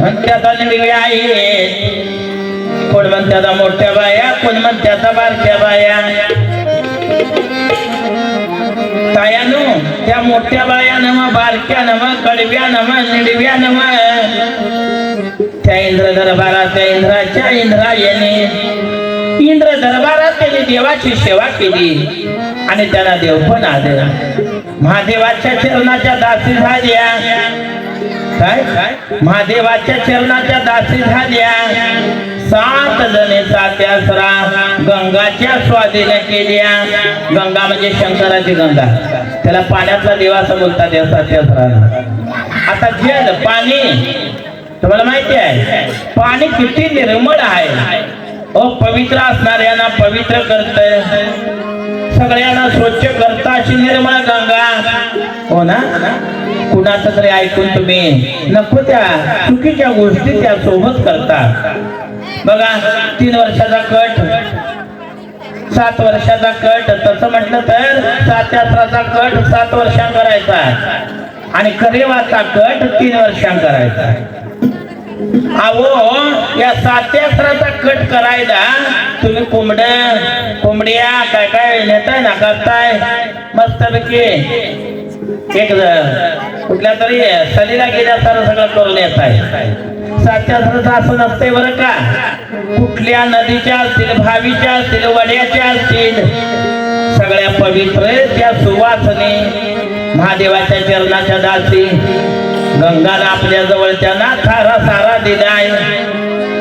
म्हणत्यात निडव्या आहेत. कोण म्हणत्याचा मोठ्या बाया कोण म्हणत्याचा बारक्या बाया? तायानो त्या मोठ्या बाया नम बारक्या नम कडव्या नम निडव्या नम त्या इंद्र दरबारात इंद्राच्या इंद्राच्या इंद्रायने इंद्र दरबारात त्याने देवाची सेवा केली. आणि त्यांना देव पण आदरा महादेवाच्या चरणाच्या दासी झाल्या. काय? महादेवाच्या चरणाच्या दासी झाल्या. सात जणे सात्यासरा गंगाच्या स्वाधीन केल्या. गंगा म्हणजे शंकराची गंगा. त्याला पाण्याचा देवा असं बोलतात या सात्यासराला आता जल पाणी तुम्हाला माहिती आहे पाणी किती निर्मळ आहे. ओ पवित्र असणाऱ्यांना पवित्र करत सगळ्यांना स्वच्छ करता अशी निर्मळ गंगा. हो ना? कुणाचं तरी ऐकून तुम्ही नको त्या चुकीच्या गोष्टी त्या सोबत करता. बघा तीन वर्षाचा कट सात वर्षाचा कट तसं म्हटलं तर सात यात्राचा कट सात वर्षां करायचा. आणि करेवाचा कट तीन वर्षां करायचा. अहो या सात्यासराचा कट करायला तुम्ही कोंबड कोंबड्या काय काय नेताय ना करताय मस्तपैकी. एक कुठल्या तरी सलीला गेल्यासारखं सगळं करून येत आहे. सात्यासराचं असं नसतंय बरं का? कुठल्या नदीच्या असतील भावीच्या असतील वड्याच्या असतील सगळ्या पवित्र त्या सुवासने. महादेवाच्या चरणाच्या दासी. गंगाला आपल्या जवळ त्यांना थारा सारा दिलाय.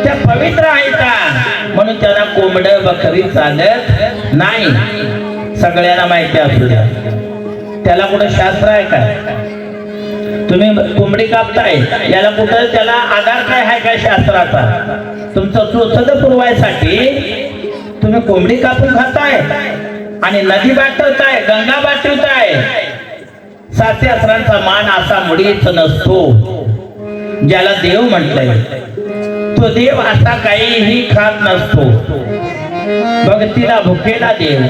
त्या पवित्र आहे का म्हणून त्यांना कोंबड बकरी चालत नाही. सगळ्यांना माहिती असू द्या. त्याला कुठं शास्त्र आहे का तुम्ही कोंबडी कापताय याला कुठं त्याला आधार काय आहे काय शास्त्राचा? तुमचं चोचद पुरवायसाठी तुम्ही कोंबडी कापून खाताय आणि नदी बाटवताय गंगा बाटवताय सातशे असरांचा मान असा मुळीच नसतो ज्याला देव म्हटलंय. तो देव असा काहीही खात नसतो. भक्तीला भुकेला देव.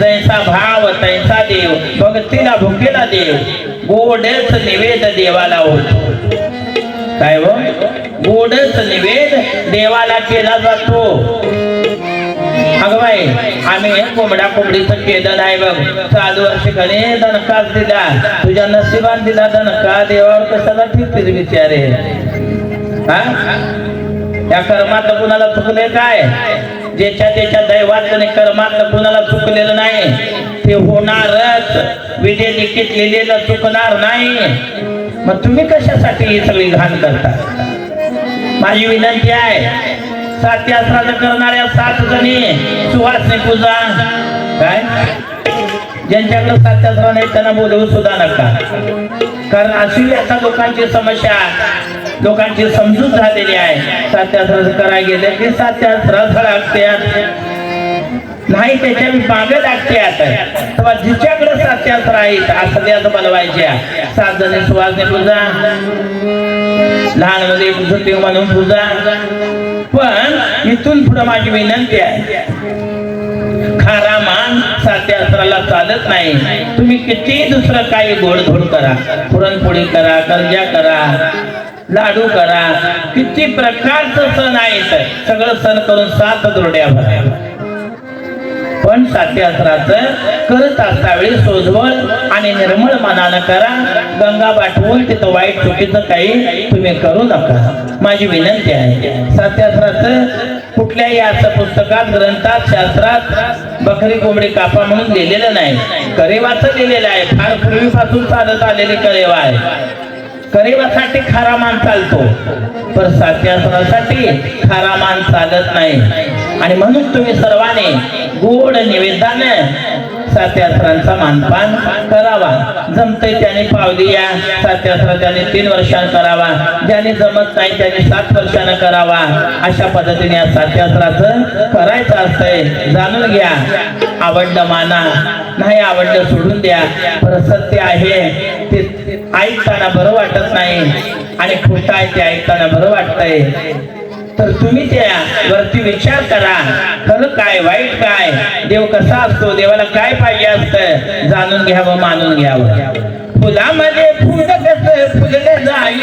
जैसा भाव तैसा देव भक्तीला भुकेला देव गोडच निवेद देवाला होतो काय हो गोडच निवेद देवाला केला जातो. अगवाई आम्ही कोंबडा कोंबडीचं केलं नाही बघ. चालू वर्ष कधी दणकाच दिला तुझ्या नशिबात दिला दणका देवावर कशाला ठेवतील विचारे हा? या कर्मात कुणाला चुकले काय? ज्याच्या त्याच्या दैवात आणि कर्मात कुणाला चुकलेलं नाही ते होणारच. विजय लिखित लिहिलेलं चुकणार नाही. मग तुम्ही कशासाठी ही सगळी घाण करता? माझी विनंती आहे सात यात्रा करणाऱ्या सात जणी सुहासने पूजा. काय? ज्यांच्याकडे सात यात्रा नाही त्यांना बोलवू सुद्धा नका. कारण अशी आता लोकांची समस्या लोकांची समजूत झालेली आहे. सात यात्रा करायला गेले की सात नाही त्याच्यामागे लागते आता तेव्हा जिच्याकडे सात्यात यात्रा आहेत असं त्यात बनवायच्या सात जणी सुवासने पूजा. लहानमध्ये सुट्टी म्हणून पूजा. पण इथून पुढे माझी विनंती आहे. खारा मान सात्यास्त्राला चालत नाही. तुम्ही किती दुसरं काही गोडधोड करा. पुरणपोळी करा कर्जा करा. लाडू करा. किती प्रकारचं सण आहेत सगळं सण करून सात दुरड्या भरा पण सात्यास्त्राचं करत असतावेळी सोजवळ आणि निर्मळ मनानं करा. गंगा पाठवून तिथं वाईट चुकीचं काही तुम्ही करू नका. माझी विनंती आहे. सात्यास्त्राचं कुठल्याही असं पुस्तकात ग्रंथात शास्त्रात बकरी कोंबडी कापा म्हणून लिहिलेलं नाही. करेवाचं लिहिलेलं आहे. फार पूर्वीपासून चालत आलेली करेवा आहे. करेवासाठी खरा मान चालतो पण सात्यासनासाठी खरा मान चालत नाही. आणि म्हणून तुम्ही सर्वांनी गोड निवेदाने सात्यासरांचा मानपान करावा. जमते त्याने पावली या. सात्यासरा त्याने तीन वर्षानं करावा. ज्याने जमत नाही त्याने सात वर्षानं करावा. अशा पद्धतीने या सात्यासराचं करायचं असतंय. जाणून घ्या. आवडलं माना. नाही आवडलं सोडून द्या. पर सत्य आहे. ते ऐकताना बरं वाटत नाही आणि खोटं आहे ते ऐकताना बरं वाटतंय. तर तुम्ही त्या वरती विचार करा खरं काय वाईट काय देव कसा असतो देवाला काय पाहिजे असतं जाणून घ्यावं मानून घ्यावं. फुलामध्ये फुल कसं फुलले जाईल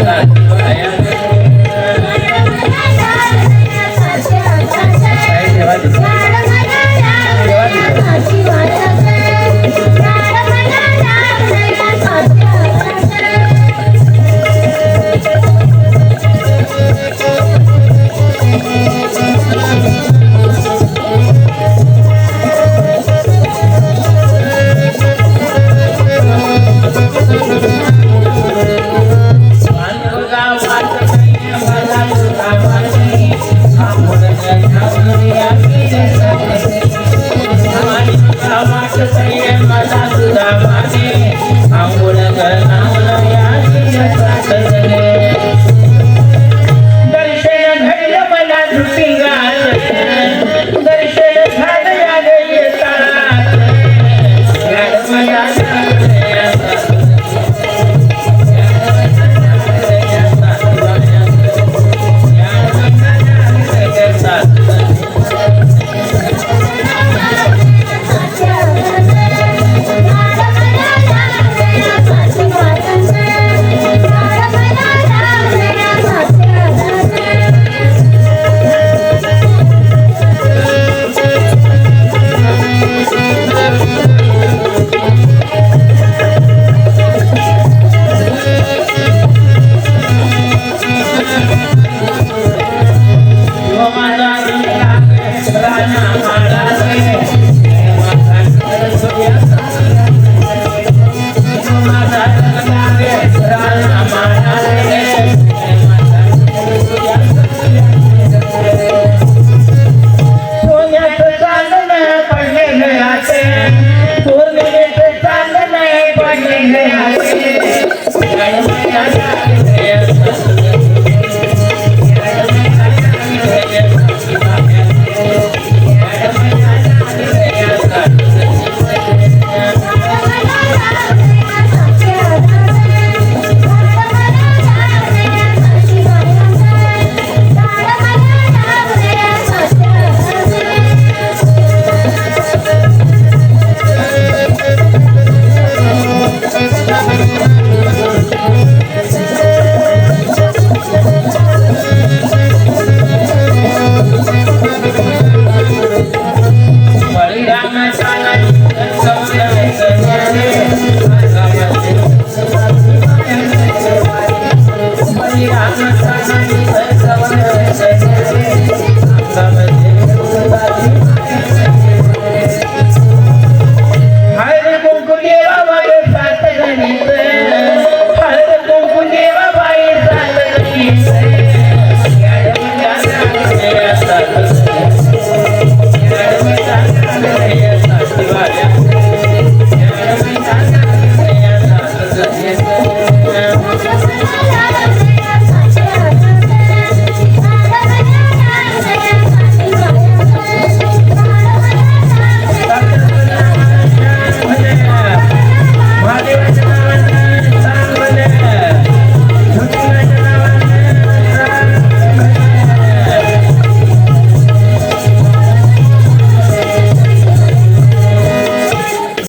Thank. you Yeah.